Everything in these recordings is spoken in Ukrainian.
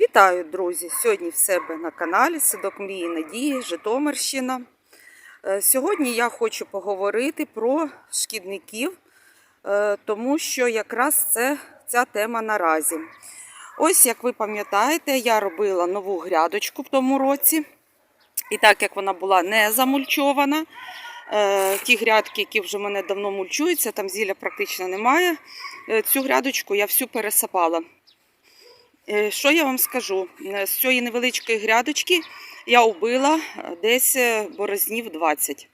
Вітаю, друзі! Сьогодні в себе на каналі Садок Мрії Надії, Житомирщина. Е, Сьогодні я хочу поговорити про шкідників, е, тому що якраз це ця тема наразі. Ось, як ви пам'ятаєте, я робила нову грядочку в тому році. І так як вона була не замульчована, е, ті грядки, які вже мене давно мульчуються, там зілля практично немає. Цю грядочку я всю пересапала. Е, Що я вам скажу? Е, З цієї невеличкої грядочки я убила е, десь борознів 20,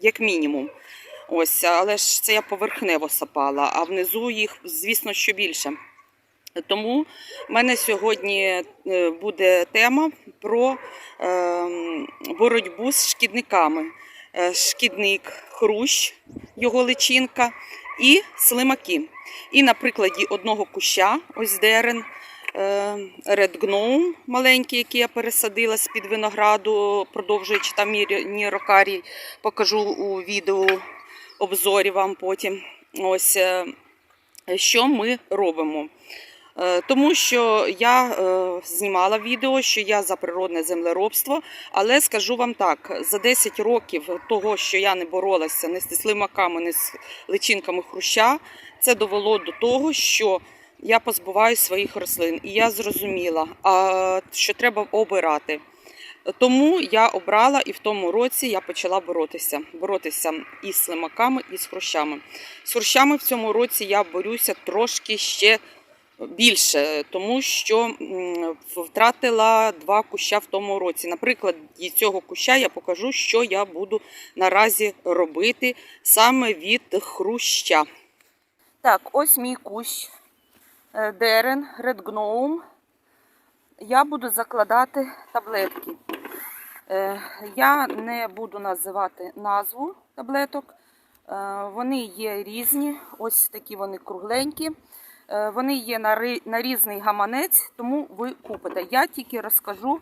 як мінімум. Ось, але ж це я поверхнево сапала, а внизу їх, звісно, що більше. Тому в мене сьогодні буде тема про е, боротьбу з шкідниками. Шкідник хрущ, його личинка і слимаки. І на прикладі одного куща, ось дерен, Red Gnome маленький, який я пересадила з-під винограду, продовжуючи там нірокарій, покажу у відео обзорі вам потім. Ось е, що ми робимо. Е, Тому що я е, знімала відео, що я за природне землеробство, але скажу вам так: за 10 років того, що я не боролася ні з слимаками, ні з личинками хруща, це довело до того, що я позбуваю своїх рослин. І я зрозуміла, що треба обирати. Тому я обрала і в тому році я почала боротися. Боротися і з слимаками, і з хрущами. З хрущами в цьому році я борюся трошки ще більше, тому що втратила два куща в тому році. Наприклад, із цього куща я покажу, що я буду наразі робити саме від хруща. Так, ось мій кущ дерен, Red Gnome. Я буду закладати таблетки. Е, Я не буду називати назву таблеток. Е, Вони є різні, ось такі вони кругленькі. Е, Вони є на різний гаманець, тому ви купите. Я тільки розкажу,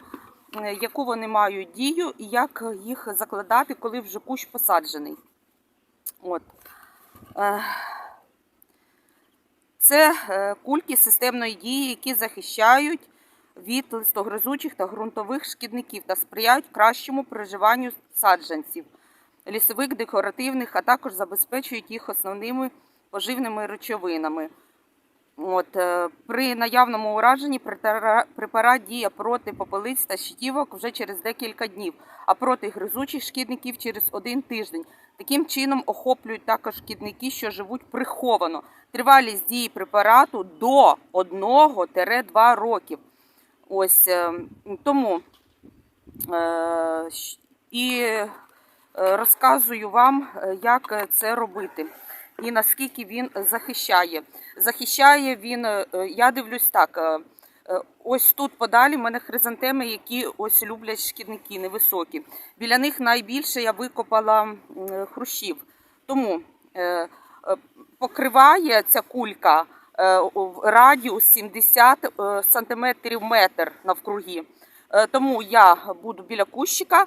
е, яку вони мають дію і як їх закладати, коли вже кущ посаджений. От. Це е, кульки системної дії, які захищають від листогризучих та ґрунтових шкідників та сприяють кращому проживанню саджанців, лісових, декоративних, а також забезпечують їх основними поживними речовинами. От, е, при наявному ураженні препара- препарат діє проти попелиць та щитівок вже через декілька днів, а проти гризучих шкідників через один тиждень. Таким чином охоплюють також шкідники, що живуть приховано. Тривалість дії препарату до 1-2 років. Ось е, тому е, і розказую вам, як це робити і наскільки він захищає. Захищає він, е, я дивлюсь так. е, е, Ось тут подалі в мене хризантеми, які ось люблять шкідники невисокі. Біля них найбільше я викопала хрущів. Тому покриває ця кулька в радіус 70 е, сантиметрів метр навкруги. Тому я буду біля кущика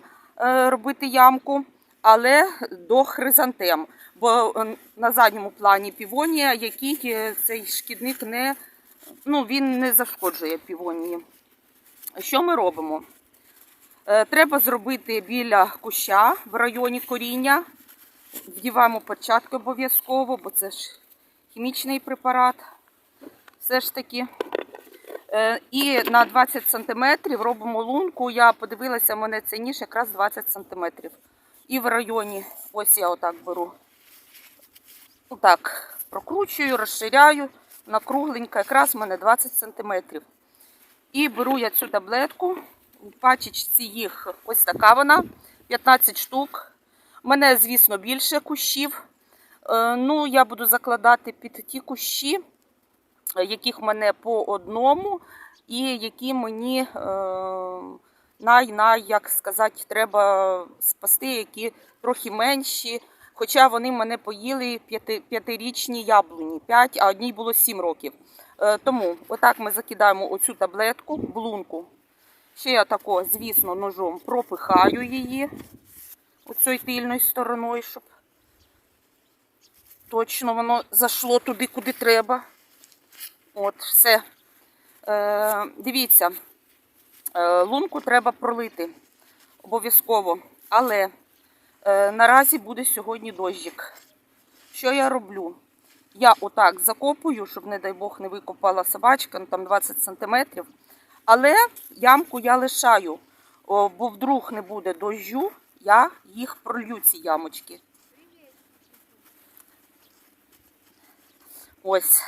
робити ямку, але до хризантем. Бо е, на задньому плані півонія, який е, цей шкідник не, ну, він не зашкоджує півонії. Що ми робимо? Е, Треба зробити біля куща в районі коріння. Вдіваємо перчатки обов'язково, бо це ж хімічний препарат. Все ж таки. І на 20 см робимо лунку. Я подивилася, мене цей ніж якраз 20 см. І в районі, ось я отак беру. Отак прокручую, розширяю, накругленька, якраз в мене 20 см. І беру я цю таблетку. У пачечці їх ось така вона, 15 штук. У мене, звісно, більше кущів. Е, Ну, я буду закладати під ті кущі, яких в мене по одному, і які мені е, най, най, як сказати, треба спасти, які трохи менші. Хоча вони мене поїли п'яти, п'ятирічні яблуні, 5, а одній було 7 років. Е, тому отак ми закидаємо оцю таблетку в лунку. Ще я тако, звісно, ножом пропихаю її оцею тильною стороною, щоб точно воно зайшло туди, куди треба. От, все. Е, дивіться, лунку треба пролити обов'язково. Але е, наразі буде сьогодні дощик. Що я роблю? Я отак закопую, щоб, не дай Бог, не викопала собачка, ну там 20 сантиметрів. Але ямку я лишаю, бо вдруг не буде дощу, я їх пролью, ці ямочки. Ось.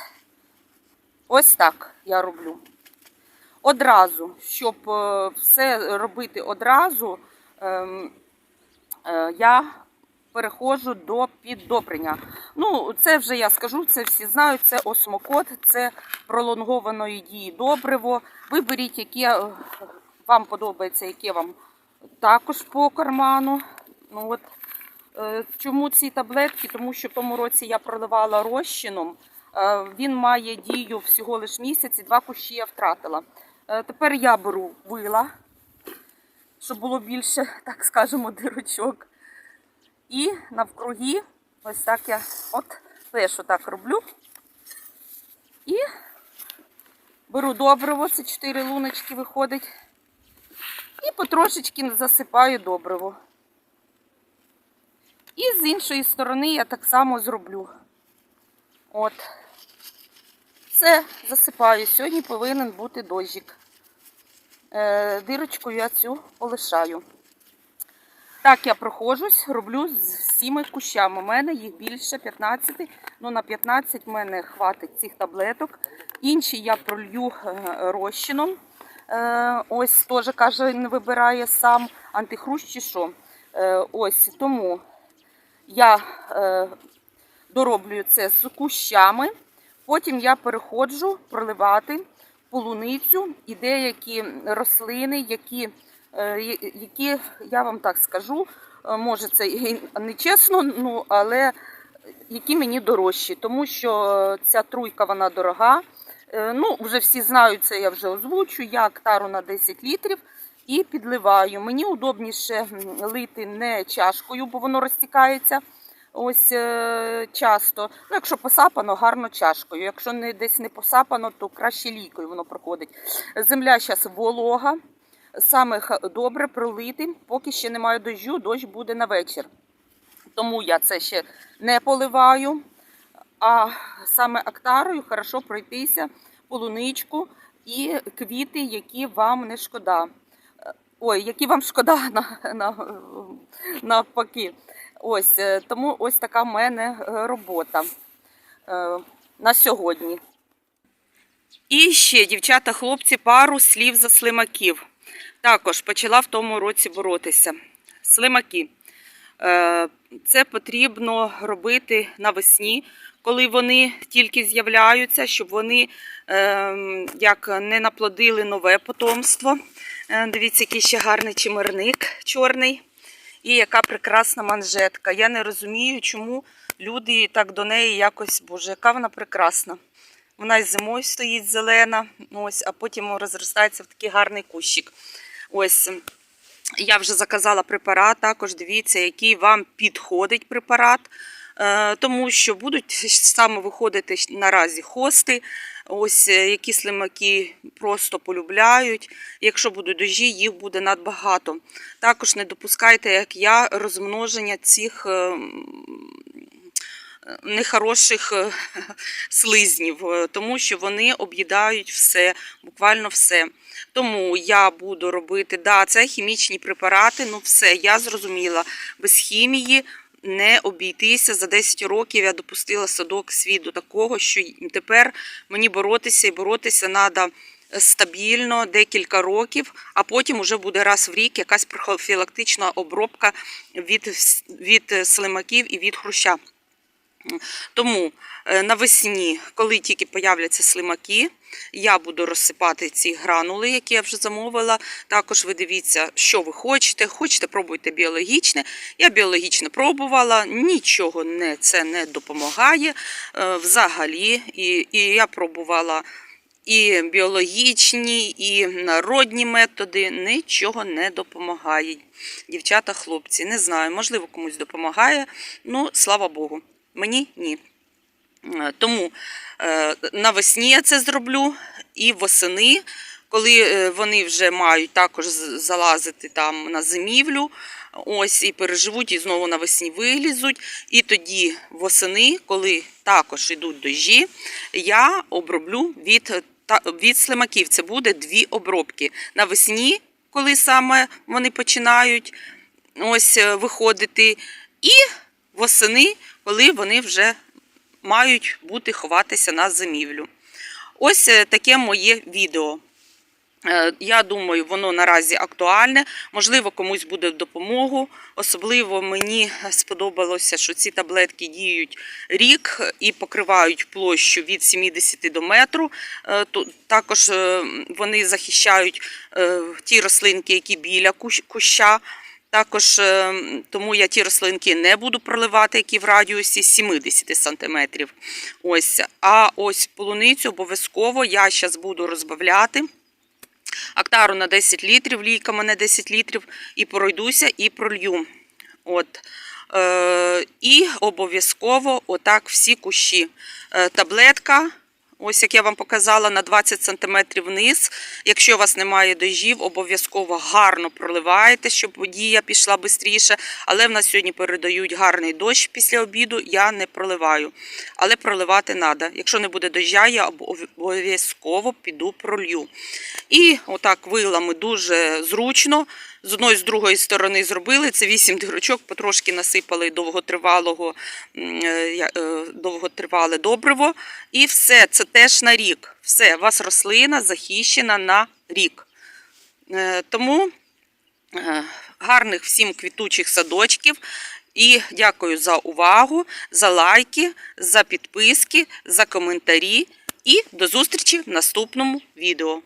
Ось так я роблю. Одразу, щоб е, все робити одразу, ем, е, я переходжу до піддобрення. Ну, це вже я скажу, це всі знають, це осмокот, це пролонгованої дії добриво. Виберіть, яке е, вам подобається, яке вам також по карману. Ну, от, чому ці таблетки? Тому що в тому році я проливала розчином. Він має дію всього лиш місяць і два кущі я втратила. Е, Тепер я беру вила, щоб було більше, так скажемо, дирочок. І навкруги, ось так я от теж отак роблю. І беру добриво, це 4 луночки виходить. І потрошечки засипаю добриво. І з іншої сторони я так само зроблю. От. Все, засипаю. Сьогодні повинен бути дощик. Е, дирочку я цю полишаю. Так, я проходжусь, роблю з всіми кущами. У мене їх більше 15, ну на 15 в мене хватить цих таблеток. Інші я пролью е, розчином. Е, Ось теж каже, не вибирає сам антихруст чи що. Ось тому я дороблюю це з кущами. Потім я переходжу проливати полуницю і деякі рослини, які, е, які я вам так скажу, е, може це і не чесно, ну, але які мені дорожчі, тому що е, ця труйка вона дорога. Ну, вже всі знають це, я вже озвучу. Я тару на 10 літрів і підливаю. Мені удобніше лити не чашкою, бо воно розтікається. Ось е, часто. Ну, якщо посапано, гарно чашкою. Якщо не десь не посапано, то краще лікою воно проходить. Земля зараз волога. Саме добре пролити, поки ще немає дощу, дощ буде на вечір. Тому я це ще не поливаю. А саме актарою хорошо пройтися полуничку і квіти, які вам не шкода. Е, Ой, які вам шкода на, на, навпаки. Ось, е, тому ось така в мене е, робота е, на сьогодні. І ще, дівчата, хлопці, пару слів за слимаків. Також почала в тому році боротися. Слимаки. Це потрібно робити навесні, коли вони тільки з'являються, щоб вони е, як не наплодили нове потомство. Дивіться, який ще гарний чимерник чорний. І яка прекрасна манжетка. Я не розумію, чому люди так до неї якось, боже, яка вона прекрасна. Вона і зимою стоїть зелена, ось, а потім розростається в такий гарний кущик. Ось. Я вже заказала препарат, також дивіться, який вам підходить препарат, е, тому що будуть саме виходити наразі хости, ось е, які слимаки просто полюбляють. Якщо будуть дожі, їх буде надбагато. Також не допускайте, як я, розмноження цих. е, Нехороших е, слизнів, е, тому що вони об'їдають все, буквально все. Тому я буду робити, да, це хімічні препарати, ну все, я зрозуміла. Без хімії не обійтися. За 10 років я допустила садок свій до такого, що тепер мені боротися і боротися треба стабільно декілька років, а потім уже буде раз в рік якась профілактична обробка від, від слимаків і від хруща. Тому е, навесні, коли тільки появляться слимаки, я буду розсипати ці гранули, які я вже замовила. Також ви дивіться, що ви хочете. Хочете, пробуйте біологічне. Я біологічне пробувала, нічого не, це не допомагає е, взагалі. І, і я пробувала і біологічні, і народні методи, нічого не допомагає. Дівчата, хлопці, не знаю, можливо, комусь допомагає. Ну, слава Богу. Мені ні. Е, Тому е, навесні я це зроблю і восени, коли е, вони вже мають також залазити там на зимівлю, ось і переживуть, і знову навесні вилізуть. І тоді восени, коли також йдуть дощі, я оброблю від, від слимаків. Це буде дві обробки. Навесні, коли саме вони починають ось виходити, і восени, коли вони вже мають бути ховатися на зимівлю. Ось е, таке моє відео. Е, Я думаю, воно наразі актуальне. Можливо, комусь буде в допомогу. Особливо мені сподобалося, що ці таблетки діють рік і покривають площу від 70 до метру. Е, Також вони захищають ті рослинки, які біля куща. Також е, тому я ті рослинки не буду проливати, які в радіусі 70 см. Ось. А ось полуницю обов'язково я зараз буду розбавляти. Актару на 10 літрів, лійками на 10 літрів, і пройдуся, і пролью. От. Е, і обов'язково отак всі кущі. Е, таблетка, ось як я вам показала, на 20 см вниз. Якщо у вас немає дождів, обов'язково гарно проливаєте, щоб водія пішла швидше. Але в нас сьогодні передають гарний дощ після обіду, я не проливаю. Але проливати треба. Якщо не буде дождя, я обов'язково піду пролью. І отак вилами дуже зручно. З одної з другої сторони зробили. Це 8 дирочок, потрошки насипали довготривалого, е, е, довготривале добриво. І все, це теж на рік. Все, у вас рослина захищена на рік. Е, Тому гарних всім квітучих садочків. І дякую за увагу, за лайки, за підписки, за коментарі. І до зустрічі в наступному відео.